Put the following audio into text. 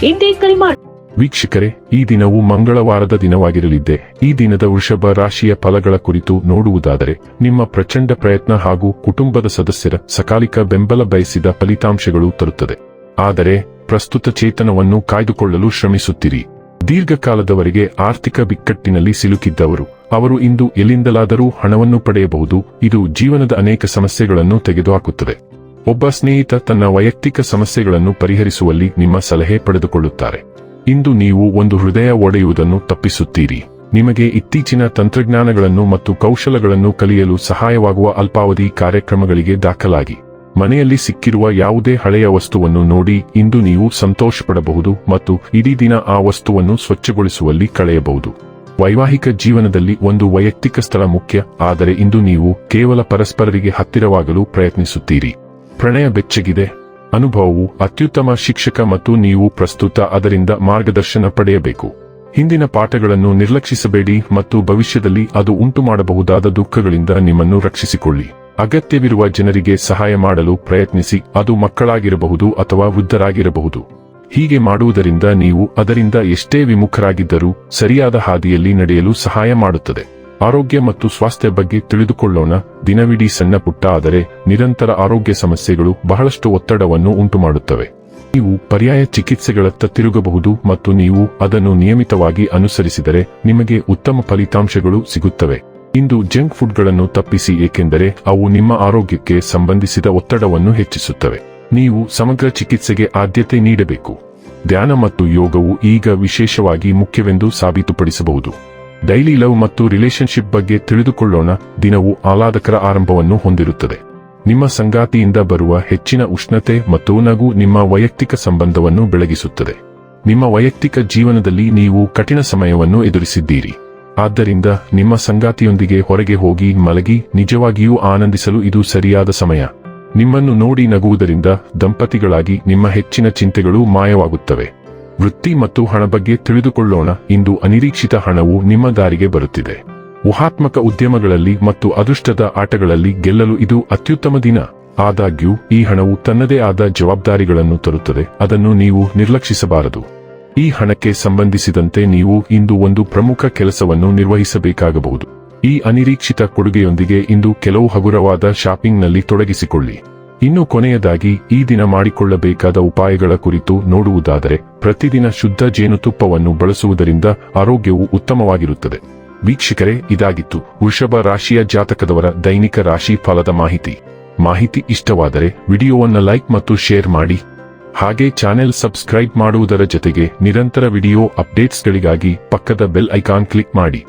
ಹಿಂದೆ ಕರೆ ಮಾಡಿ ವೀಕ್ಷಕರೇ, ಈ ದಿನವು ಮಂಗಳವಾರದ ದಿನವಾಗಿರಲಿದ್ದೆ. ಈ ದಿನದ ವೃಷಭ ರಾಶಿಯ ಫಲಗಳ ಕುರಿತು ನೋಡುವುದಾದರೆ, ನಿಮ್ಮ ಪ್ರಚಂಡ ಪ್ರಯತ್ನ ಹಾಗೂ ಕುಟುಂಬದ ಸದಸ್ಯರ ಸಕಾಲಿಕ ಬೆಂಬಲ ಬಯಸಿದ ಫಲಿತಾಂಶಗಳು ತರುತ್ತದೆ. ಆದರೆ, ಪ್ರಸ್ತುತ ಚೇತನವನ್ನು ಕಾಯ್ದುಕೊಳ್ಳಲು ಶ್ರಮಿಸುತ್ತಿರಿ. ದೀರ್ಘಕಾಲದವರೆಗೆ ಆರ್ಥಿಕ ಬಿಕ್ಕಟ್ಟಿನಲ್ಲಿ ಸಿಲುಕಿದ್ದವರು, ಅವರು ಇಂದು ಎಲ್ಲಿಂದಲಾದರೂ ಹಣವನ್ನು ಪಡೆಯಬಹುದು. ಇದು ಜೀವನದ ಅನೇಕ ಸಮಸ್ಯೆಗಳನ್ನು ತೆಗೆದುಹಾಕುತ್ತದೆ. ಒಬ್ಬ ಸ್ನೇಹಿತ ತನ್ನ ವೈಯಕ್ತಿಕ ಸಮಸ್ಯೆಗಳನ್ನು ಪರಿಹರಿಸುವಲ್ಲಿ ನಿಮ್ಮ ಸಲಹೆ ಪಡೆದುಕೊಳ್ಳುತ್ತಾರೆ. ಇಂದು ನೀವು ಒಂದು ಹೃದಯ ಒಡೆಯುವುದನ್ನು ತಪ್ಪಿಸುತ್ತೀರಿ. ನಿಮಗೆ ಇತ್ತೀಚಿನ ತಂತ್ರಜ್ಞಾನಗಳನ್ನು ಮತ್ತು ಕೌಶಲಗಳನ್ನು ಕಲಿಯಲು ಸಹಾಯವಾಗುವ ಅಲ್ಪಾವಧಿ ಕಾರ್ಯಕ್ರಮಗಳಿಗೆ ದಾಖಲಾಗಿ. ಮನೆಯಲ್ಲಿ ಸಿಕ್ಕಿರುವ ಯಾವುದೇ ಹಳೆಯ ವಸ್ತುವನ್ನು ನೋಡಿ ಇಂದು ನೀವು ಸಂತೋಷಪಡಬಹುದು ಮತ್ತು ಇಡೀ ದಿನ ಆ ವಸ್ತುವನ್ನು ಸ್ವಚ್ಛಗೊಳಿಸುವಲ್ಲಿ ಕಳೆಯಬಹುದು. ವೈವಾಹಿಕ ಜೀವನದಲ್ಲಿ ಒಂದು ವೈಯಕ್ತಿಕ ಸ್ಥಳ ಮುಖ್ಯ, ಆದರೆ ಇಂದು ನೀವು ಕೇವಲ ಪರಸ್ಪರರಿಗೆ ಹತ್ತಿರವಾಗಲು ಪ್ರಯತ್ನಿಸುತ್ತೀರಿ. ಪ್ರಣಯ ಬೆಚ್ಚಗಿದೆ. ಅನುಭವವು ಅತ್ಯುತ್ತಮ ಶಿಕ್ಷಕ ಮತ್ತು ನೀವು ಪ್ರಸ್ತುತ ಅದರಿಂದ ಮಾರ್ಗದರ್ಶನ ಪಡೆಯಬೇಕು. ಹಿಂದಿನ ಪಾಠಗಳನ್ನು ನಿರ್ಲಕ್ಷಿಸಬೇಡಿ ಮತ್ತು ಭವಿಷ್ಯದಲ್ಲಿ ಅದು ಉಂಟು ಮಾಡಬಹುದಾದ ದುಃಖಗಳಿಂದ ನಿಮ್ಮನ್ನು ರಕ್ಷಿಸಿಕೊಳ್ಳಿ. ಅಗತ್ಯವಿರುವ ಜನರಿಗೆ ಸಹಾಯ ಮಾಡಲು ಪ್ರಯತ್ನಿಸಿ, ಅದು ಮಕ್ಕಳಾಗಿರಬಹುದು ಅಥವಾ ವೃದ್ಧರಾಗಿರಬಹುದು. ಹೀಗೆ ಮಾಡುವುದರಿಂದ ನೀವು ಅದರಿಂದ ಎಷ್ಟೇ ವಿಮುಖರಾಗಿದ್ದರೂ ಸರಿಯಾದ ಹಾದಿಯಲ್ಲಿ ನಡೆಯಲು ಸಹಾಯ ಮಾಡುತ್ತದೆ. ಆರೋಗ್ಯ ಮತ್ತು ಸ್ವಾಸ್ಥ್ಯ ಬಗ್ಗೆ ತಿಳಿದುಕೊಳ್ಳೋಣ. ದಿನವಿಡೀ ಸಣ್ಣ ಪುಟ್ಟ ಆದರೆ ನಿರಂತರ ಆರೋಗ್ಯ ಸಮಸ್ಯೆಗಳು ಬಹಳಷ್ಟು ಒತ್ತಡವನ್ನು ಉಂಟುಮಾಡುತ್ತವೆ. ನೀವು ಪರ್ಯಾಯ ಚಿಕಿತ್ಸೆಗಳತ್ತ ತಿರುಗಬಹುದು ಮತ್ತು ನೀವು ಅದನ್ನು ನಿಯಮಿತವಾಗಿ ಅನುಸರಿಸಿದರೆ ನಿಮಗೆ ಉತ್ತಮ ಫಲಿತಾಂಶಗಳು ಸಿಗುತ್ತವೆ. ಇಂದು ಜಂಕ್ ಫುಡ್ಗಳನ್ನು ತಪ್ಪಿಸಿ ಏಕೆಂದರೆ ಅವು ನಿಮ್ಮ ಆರೋಗ್ಯಕ್ಕೆ ಸಂಬಂಧಿಸಿದ ಒತ್ತಡವನ್ನು ಹೆಚ್ಚಿಸುತ್ತವೆ. ನೀವು ಸಮಗ್ರ ಚಿಕಿತ್ಸೆಗೆ ಆದ್ಯತೆ ನೀಡಬೇಕು. ಧ್ಯಾನ ಮತ್ತು ಯೋಗವು ಈಗ ವಿಶೇಷವಾಗಿ ಮುಖ್ಯವೆಂದು ಸಾಬೀತುಪಡಿಸಬಹುದು. ಡೈಲಿ ಲವ್ ಮತ್ತು ರಿಲೇಶನ್ಶಿಪ್ ಬಗ್ಗೆ ತಿಳಿದುಕೊಳ್ಳೋಣ. ದಿನವು ಆಹ್ಲಾದಕರ ಆರಂಭವನ್ನು ಹೊಂದಿರುತ್ತದೆ. ನಿಮ್ಮ ಸಂಗಾತಿಯಿಂದ ಬರುವ ಹೆಚ್ಚಿನ ಉಷ್ಣತೆ ಮತ್ತು ನಗು ನಿಮ್ಮ ವೈಯಕ್ತಿಕ ಸಂಬಂಧವನ್ನು ಬೆಳಗಿಸುತ್ತದೆ. ನಿಮ್ಮ ವೈಯಕ್ತಿಕ ಜೀವನದಲ್ಲಿ ನೀವು ಕಠಿಣ ಸಮಯವನ್ನು ಎದುರಿಸಿದ್ದೀರಿ. ಆದ್ದರಿಂದ ನಿಮ್ಮ ಸಂಗಾತಿಯೊಂದಿಗೆ ಹೊರಗೆ ಹೋಗಿ ಮಲಗಿ ನಿಜವಾಗಿಯೂ ಆನಂದಿಸಲು ಇದು ಸರಿಯಾದ ಸಮಯ. ನಿಮ್ಮನ್ನು ನೋಡಿ ನಗುವುದರಿಂದ ದಂಪತಿಗಳಾಗಿ ನಿಮ್ಮ ಹೆಚ್ಚಿನ ಚಿಂತೆಗಳು ಮಾಯವಾಗುತ್ತವೆ. ವೃತ್ತಿ ಮತ್ತು ಹಣ ಬಗ್ಗೆ ತಿಳಿದುಕೊಳ್ಳೋಣ. ಇಂದು ಅನಿರೀಕ್ಷಿತ ಹಣವು ನಿಮ್ಮ ದಾರಿಗೆ ಬರುತ್ತಿದೆ. ಊಹಾತ್ಮಕ ಉದ್ಯಮಗಳಲ್ಲಿ ಮತ್ತು ಅದೃಷ್ಟದ ಆಟಗಳಲ್ಲಿ ಗೆಲ್ಲಲು ಇದು ಅತ್ಯುತ್ತಮ ದಿನ. ಆದಾಗ್ಯೂ, ಈ ಹಣವು ತನ್ನದೇ ಆದ ಜವಾಬ್ದಾರಿಗಳನ್ನು ತರುತ್ತದೆ. ಅದನ್ನು ನೀವು ನಿರ್ಲಕ್ಷಿಸಬಾರದು. ಈ ಹಣಕ್ಕೆ ಸಂಬಂಧಿಸಿದಂತೆ ನೀವು ಇಂದು ಒಂದು ಪ್ರಮುಖ ಕೆಲಸವನ್ನು ನಿರ್ವಹಿಸಬೇಕಾಗಬಹುದು. ಈ ಅನಿರೀಕ್ಷಿತ ಕೊಡುಗೆಯೊಂದಿಗೆ ಇಂದು ಕೆಲವು ಹಗುರವಾದ ಶಾಪಿಂಗ್ನಲ್ಲಿ ತೊಡಗಿಸಿಕೊಳ್ಳಿ. ಇನ್ನು ಕೊನೆಯದಾಗಿ, ಈ ದಿನ ಮಾಡಿಕೊಳ್ಳಬೇಕಾದ ಉಪಾಯಗಳ ಕುರಿತು ನೋಡುವುದಾದರೆ, ಪ್ರತಿದಿನ ಶುದ್ಧ ಜೇನುತುಪ್ಪವನ್ನು ಬಳಸುವುದರಿಂದ ಆರೋಗ್ಯವು ಉತ್ತಮವಾಗಿರುತ್ತದೆ. ವೀಕ್ಷಕರೇ, ಇದಾಗಿತ್ತು ವೃಷಭ ರಾಶಿಯ ಜಾತಕದವರ ದೈನಿಕ ರಾಶಿ ಫಲದ ಮಾಹಿತಿ. ಮಾಹಿತಿ ಇಷ್ಟವಾದರೆ, ವಿಡಿಯೋವನ್ನು ಲೈಕ್ ಮತ್ತು ಶೇರ್ ಮಾಡಿ. ಹಾಗೆ ಚಾನೆಲ್ ಸಬ್ಸ್ಕ್ರೈಬ್ ಮಾಡುವುದರ ಜೊತೆಗೆ ನಿರಂತರ ವಿಡಿಯೋ ಅಪ್ಡೇಟ್ಸ್ಗಳಿಗಾಗಿ ಪಕ್ಕದ ಬೆಲ್ ಐಕಾನ್ ಕ್ಲಿಕ್ ಮಾಡಿ.